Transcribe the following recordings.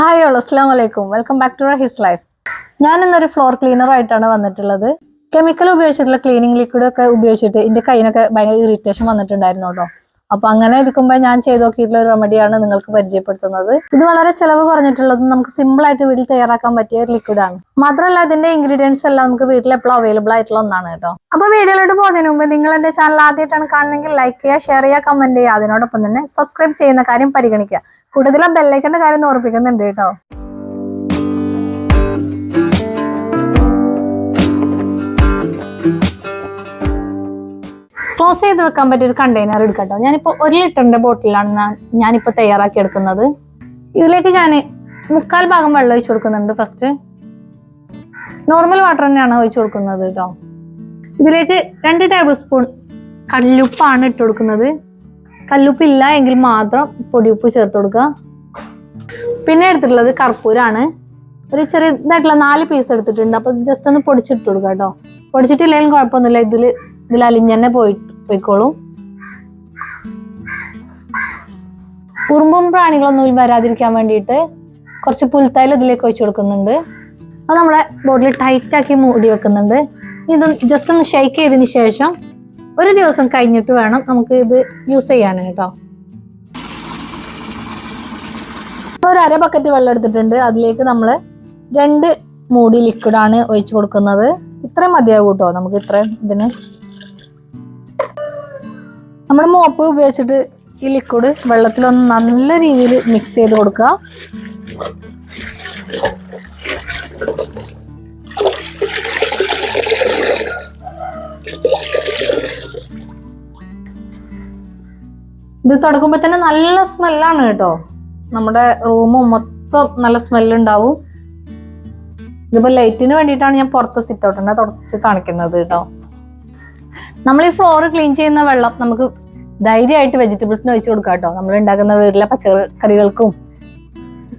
Hi all അസ്സാം വലൈക്കും welcome back to his life ഞാൻ ഇന്നൊരു ഫ്ലോർ ക്ലീനർ ആയിട്ടാണ് വന്നിട്ടുള്ളത്. കെമിക്കൽ ഉപയോഗിച്ചിട്ടുള്ള ക്ലീനിങ് ലിക്വിഡ് ഒക്കെ ഉപയോഗിച്ചിട്ട് എന്റെ കയ്യിനൊക്കെ ഭയങ്കര ഇറിറ്റേഷൻ വന്നിട്ടുണ്ടായിരുന്നു കേട്ടോ. അപ്പൊ അങ്ങനെ ഇരിക്കുമ്പോൾ ഞാൻ ചെയ്തു നോക്കിയിട്ടുള്ള ഒരു റെമഡിയാണ് നിങ്ങൾക്ക് പരിചയപ്പെടുത്തുന്നത്. ഇത് വളരെ ചെലവ് കുറഞ്ഞിട്ടുള്ളതും നമുക്ക് സിമ്പിൾ ആയിട്ട് വീട്ടിൽ തയ്യാറാക്കാൻ പറ്റിയ ഒരു ലിക്വിഡ് ആണ്. മാത്രമല്ല അതിന്റെ ഇൻഗ്രീഡിയൻസ് എല്ലാം നമുക്ക് വീട്ടിൽ എപ്പോഴും അവൈലബിൾ ആയിട്ടുള്ള ഒന്നാണ് കേട്ടോ. അപ്പൊ വീഡിയോയിലോട്ട് പോകുന്നതിന് മുമ്പ് നിങ്ങൾ എന്റെ ചാനൽ ആദ്യമായിട്ടാണ് കാണുന്നെങ്കിൽ ലൈക്ക് ചെയ്യുക ഷെയർ ചെയ്യുക കമന്റ് ചെയ്യുക. അതിനോടൊപ്പം തന്നെ സബ്സ്ക്രൈബ് ചെയ്യുന്ന കാര്യം പരിഗണിക്കുക. കൂടുതലും ബെല്ലൈക്കന്റെ കാര്യം ഓർപ്പിക്കുന്നുണ്ട് കേട്ടോ. ക്ലോസ് ചെയ്ത് വെക്കാൻ പറ്റിയ ഒരു കണ്ടെയ്നർ എടുക്കട്ടോ. ഞാനിപ്പോൾ ഒരു ലിറ്ററിന്റെ ബോട്ടിലാണ് ഞാനിപ്പോ തയ്യാറാക്കി എടുക്കുന്നത്. ഇതിലേക്ക് ഞാൻ മുക്കാൽ ഭാഗം വെള്ളം ഒഴിച്ചു കൊടുക്കുന്നുണ്ട് ഫസ്റ്റ് നോർമൽ വാട്ടർ തന്നെയാണ് ഒഴിച്ചു കൊടുക്കുന്നത് കേട്ടോ ഇതിലേക്ക് രണ്ട് ടേബിൾ സ്പൂൺ കല്ലുപ്പാണ് ഇട്ട് കൊടുക്കുന്നത്. കല്ലുപ്പ് ഇല്ല എങ്കിൽ മാത്രം പൊടിയുപ്പ് ചേർത്ത് കൊടുക്കുക. പിന്നെ എടുത്തിട്ടുള്ളത് കർപ്പൂരാണ്. ഒരു ചെറിയ ഇതായിട്ടുള്ള നാല് പീസ് എടുത്തിട്ടുണ്ട്. അപ്പൊ ജസ്റ്റ് ഒന്ന് പൊടിച്ചിട്ട് കൊടുക്കുക കേട്ടോ പൊടിച്ചിട്ടില്ലെങ്കിലും കുഴപ്പമൊന്നുമില്ല. ഇതിൽ ഇതിൽ അലിഞ്ഞന്നെ പോയി പോയിക്കോളും. ഉറുമ്പും പ്രാണികളൊന്നും വരാതിരിക്കാൻ വേണ്ടിയിട്ട് കുറച്ച് പുൽത്തൈൽ ഇതിലേക്ക് ഒഴിച്ചു കൊടുക്കുന്നുണ്ട്. അത് നമ്മളെ ബോട്ടിൽ ടൈറ്റ് ആക്കി മൂടി വെക്കുന്നുണ്ട്. ഇത് ജസ്റ്റ് ഒന്ന് ഷെയ്ക്ക് ചെയ്തതിന് ശേഷം ഒരു ദിവസം കഴിഞ്ഞിട്ട് വേണം നമുക്ക് ഇത് യൂസ് ചെയ്യാൻ കേട്ടോ. ഒരു അര ബക്കറ്റ് വെള്ളം എടുത്തിട്ടുണ്ട്. അതിലേക്ക് നമ്മൾ രണ്ട് മൂടി ലിക്വിഡാണ് ഒഴിച്ചു കൊടുക്കുന്നത്. ഇത്രയും മതിയാവും കേട്ടോ. നമുക്ക് ഇത്രയും ഇതിന് നമ്മൾ മോപ്പ് ഉപയോഗിച്ചിട്ട് ഈ ലിക്വിഡ് വെള്ളത്തിലൊന്ന് നല്ല രീതിയിൽ മിക്സ് ചെയ്ത് കൊടുക്കുക. ഇത് തുടക്കുമ്പോൾ തന്നെ നല്ല സ്മെല്ലാണ് കേട്ടോ. നമ്മുടെ റൂമും മൊത്തം നല്ല സ്മെല്ലുണ്ടാവും ഇതിപ്പോ ലൈറ്റിന് വേണ്ടിയിട്ടാണ് ഞാൻ പുറത്ത് സിറ്റ് ഔട്ടിനെ തുടച്ച് കാണിക്കുന്നത് കേട്ടോ. നമ്മൾ ഈ ഫ്ലോർ ക്ലീൻ ചെയ്യുന്ന വെള്ളം നമുക്ക് ധൈര്യമായിട്ട് വെജിറ്റബിൾസിന് ഒഴിച്ചു കൊടുക്കാം കേട്ടോ നമ്മൾ ഉണ്ടാക്കുന്ന വീട്ടിലെ പച്ചക്കറികൾക്കും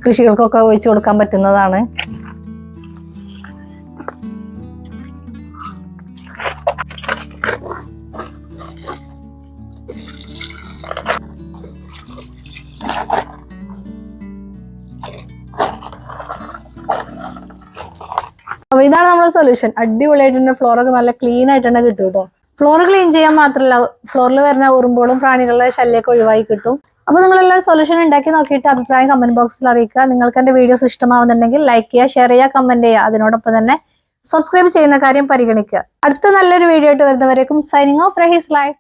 കൃഷികൾക്കും ഒക്കെ ഒഴിച്ചു കൊടുക്കാൻ പറ്റുന്നതാണ്. അപ്പൊ ഇതാണ് നമ്മുടെ സൊല്യൂഷൻ അടിപൊളിയായിട്ട് ഒക്കെ നല്ല ക്ലീൻ ആയിട്ട് തന്നെ കിട്ടും കേട്ടോ ഫ്ലോർ ക്ലീൻ ചെയ്യാൻ മാത്രമല്ല ഫ്ലോറിൽ വരുന്ന ഉറുമ്പോളും പ്രാണികളുടെ ശല്യമൊക്കെ ഒഴിവായി കിട്ടും. അപ്പൊ നിങ്ങൾ എല്ലാവരും സൊല്യൂഷൻ ഉണ്ടാക്കി നോക്കിയിട്ട് അഭിപ്രായം കമന്റ് ബോക്സിൽ അറിയിക്കുക. നിങ്ങൾക്ക് എന്റെ വീഡിയോസ് ഇഷ്ടമാവുന്നുണ്ടെങ്കിൽ ലൈക്ക് ചെയ്യുക ഷെയർ ചെയ്യുക കമന്റ് ചെയ്യുക. അതിനോടൊപ്പം തന്നെ സബ്സ്ക്രൈബ് ചെയ്യുന്ന കാര്യം പരിഗണിക്കുക. അടുത്ത നല്ലൊരു വീഡിയോ ആയിട്ട് വരുന്നവരേക്കും സൈനിങ് ഓഫ് റഹീസ് ലൈഫ്